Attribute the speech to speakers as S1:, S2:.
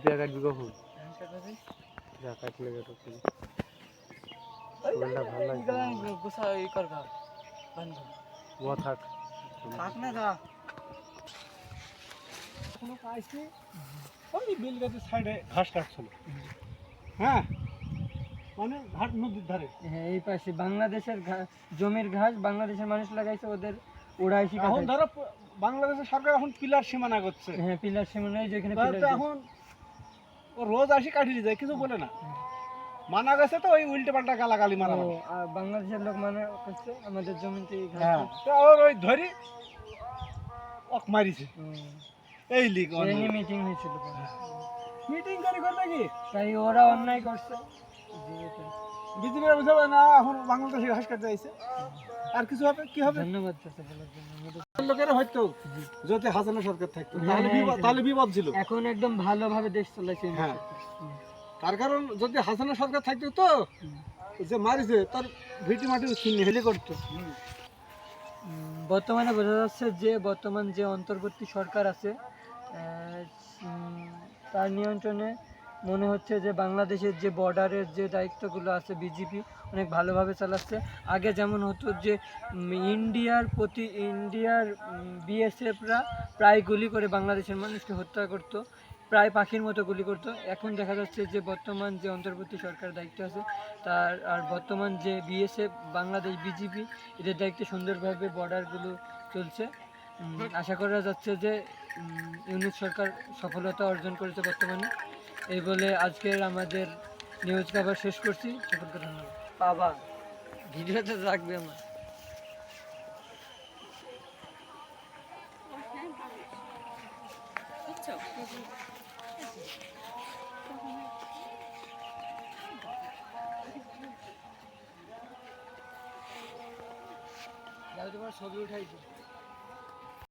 S1: টিয়া কাটবি কখন যা কাটলে গেটো ফুলটা ভালো লাগছে
S2: গুছা ই কর গা
S1: ও থাক।
S2: থাক না যা।
S3: এখনও পাইছি ওই বেল গাছের সাইডে ঘাস কাটছিল। হ্যাঁ? মানে ঘাট নদীর ধারে।
S2: হ্যাঁ এই পাশে বাংলাদেশের জমির ঘাস বাংলাদেশের মানুষ লাগাইছে ওদের ওড়াইছি
S3: এখন ধরো বাংলাদেশের সরকার এখন পিলার সীমানা করছে
S2: হ্যাঁ পিলার সীমানায় যেখানে পিলার
S3: এখন ও রোজ আসি কাটিয়ে যায় কিছু বলে না। মানা গেছে তো ওই উল্টে পাল্টা গালাগালি মারা
S2: বাংলাদেশের লোক মানে করছে আমাদের জমিতে
S3: হ্যাঁ তো ওর ওই ধরি ওক মারিছে। এই লিগ
S2: মিটিং হয়েছিল।
S3: মিটিং করে করবে কি?
S2: তাই ওরা অন্যায় করছে।
S3: বিজেপি বুঝাবে না এখন বাংলাদেশে ঘাস কাটতে আইছে। আর কিছু হবে? কি হবে?
S2: ধন্যবাদ
S3: লোকেরা হয়তো যদি হাসানের সরকার থাকতো
S2: হ্যাঁ,
S3: তাহলে বিপদ
S2: হ্যাঁ।
S3: তাহলে বিপদ ছিল।
S2: এখন একদম ভালোভাবে দেশ চলাইছে
S3: হ্যাঁ। তার কারণ যদি হাসানের সরকার থাকতো তো যে মারিছে তার ভিটি মাটি চিনি হেলি করতো
S2: বর্তমানে বোঝা যাচ্ছে যে বর্তমান যে অন্তর্বর্তী সরকার আছে তার নিয়ন্ত্রণে মনে হচ্ছে যে বাংলাদেশের যে বর্ডারের যে দায়িত্বগুলো আছে বিজেপি, অনেক ভালোভাবে চালাচ্ছে। আগে যেমন হতো যে ইন্ডিয়ার প্রতি, ইন্ডিয়ার বিএসএফরা প্রায় গুলি করে বাংলাদেশের মানুষকে হত্যা করত, প্রায় পাখির মতো গুলি করতো। এখন দেখা যাচ্ছে যে বর্তমান যে অন্তর্বর্তী সরকার দায়িত্ব আছে, তার, আর বর্তমান যে বিএসএফ, বাংলাদেশ বিজিবি এদের দায়িত্বে সুন্দরভাবে বর্ডারগুলো চলছে। আশা করা যাচ্ছে যে ইউনিট সরকার সফলতা অর্জন করেছে বর্তমানে। এই বলে আজকের আমাদের নিউজ কভার শেষ করছি। সকলকে ধন্যবাদ। বাবা ভিডিওতে রাখবে আমার তোমার ছবি উঠাইছি।